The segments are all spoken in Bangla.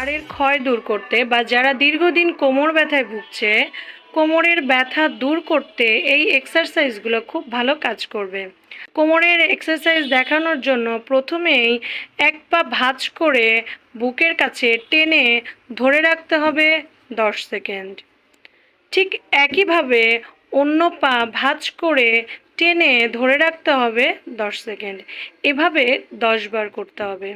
হাড়ের ক্ষয় দূর করতে বা যারা দীর্ঘদিন কোমর ব্যথায় ভুগছে, কোমরের ব্যথা দূর করতে এই এক্সারসাইজগুলো খুব ভালো কাজ করবে। কোমরের এক্সারসাইজ দেখানোর জন্য প্রথমেই এক পা ভাঁজ করে বুকের কাছে টেনে ধরে রাখতে হবে দশ সেকেন্ড। ঠিক একইভাবে অন্য পা ভাঁজ করে টেনে ধরে রাখতে হবে দশ সেকেন্ড। এভাবে দশ বার করতে হবে।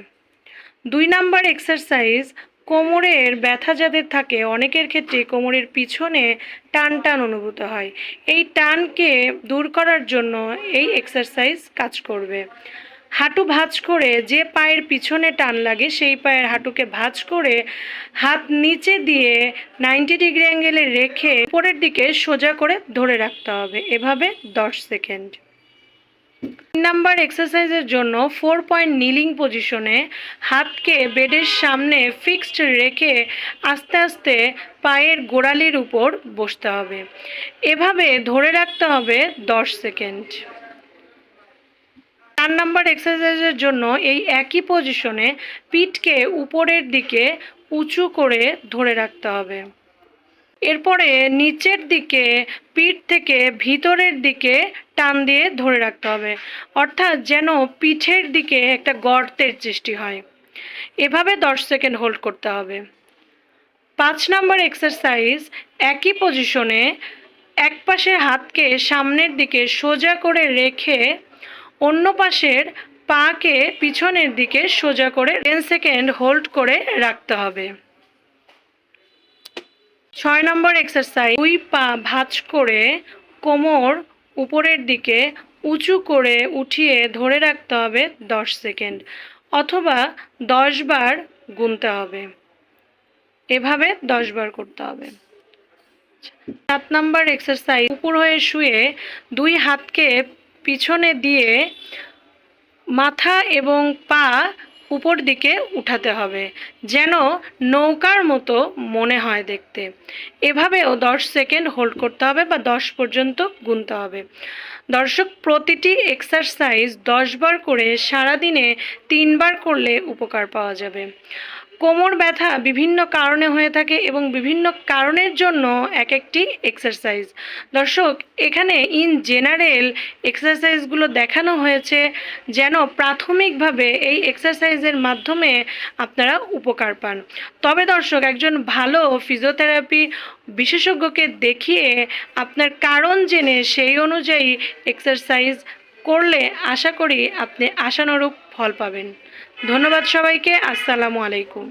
দুই নাম্বার এক্সারসাইজ কোমরের ব্যথা যাদের থাকে, অনেকের ক্ষেত্রে কোমরের পিছনে টান টান অনুভূত হয়। এই টানকে দূর করার জন্য এই এক্সারসাইজ কাজ করবে। হাঁটু ভাঁজ করে যে পায়ের পিছনে টান লাগে, সেই পায়ের হাঁটুকে ভাঁজ করে হাত নিচে দিয়ে নাইনটি ডিগ্রি অ্যাঙ্গেলে রেখে উপরের দিকে সোজা করে ধরে রাখতে হবে। এভাবে দশ সেকেন্ড তিন নাম্বার এক্সারসাইজের জন্য ফোর পয়েন্ট নিলিং পজিশনে হাতকে বেডের সামনে ফিক্সড রেখে আস্তে আস্তে পায়ের গোড়ালির উপর বসতে হবে। এভাবে ধরে রাখতে হবে দশ সেকেন্ড। চার নাম্বার এক্সারসাইজের জন্য এই একই পজিশনে পিঠকে উপরের দিকে উঁচু করে ধরে রাখতে হবে। এরপরে নিচের দিকে পিঠ থেকে ভিতরের দিকে টান দিয়ে ধরে রাখতে হবে। অর্থাৎ যেন পিঠের দিকে একটা গর্তের সৃষ্টি হয়। এভাবে দশ সেকেন্ড হোল্ড করতে হবে। পাঁচ নম্বর এক্সারসাইজ একই পজিশনে এক পাশের হাতকে সামনের দিকে সোজা করে রেখে অন্য পাশের পাকে পিছনের দিকে সোজা করে টেন সেকেন্ড হোল্ড করে রাখতে হবে। ছয় নম্বর এক্সারসাইজ দুই পা ভাঁজ করে কোমর উপরের দিকে উঁচু করে উঠিয়ে ধরে রাখতে হবে দশ সেকেন্ড অথবা দশ বার গুনতে হবে। এভাবে দশ বার করতে হবে। সাত নাম্বার এক্সারসাইজ উপর হয়ে শুয়ে দুই হাতকে পিছনে দিয়ে মাথা এবং পা উপর দিকে উঠাতে হবে, যেন নৌকার মতো মনে হয় দেখতে। এভাবেও দশ সেকেন্ড হোল্ড করতে হবে বা দশ পর্যন্ত গুনতে হবে। দর্শক, প্রতিটি এক্সারসাইজ দশ বার করে সারাদিনে তিনবার করলে উপকার পাওয়া যাবে। কোমর ব্যথা বিভিন্ন কারণে হয়ে থাকে এবং বিভিন্ন কারণের জন্য এক একটি এক্সারসাইজ দর্শক, এখানে ইন জেনারেল এক্সারসাইজগুলো দেখানো হয়েছে যেন প্রাথমিকভাবে এই এক্সারসাইজের মাধ্যমে আপনারা উপকার পান। তবে দর্শক, একজন ভালো ফিজিওথেরাপি বিশেষজ্ঞকে দেখিয়ে আপনার কারণ জেনে সেই অনুযায়ী এক্সারসাইজ করলে আশা করি আপনি আশানুরূপ ফল পাবেন। ধন্যবাদ সবাইকে। আসসালামু আলাইকুম।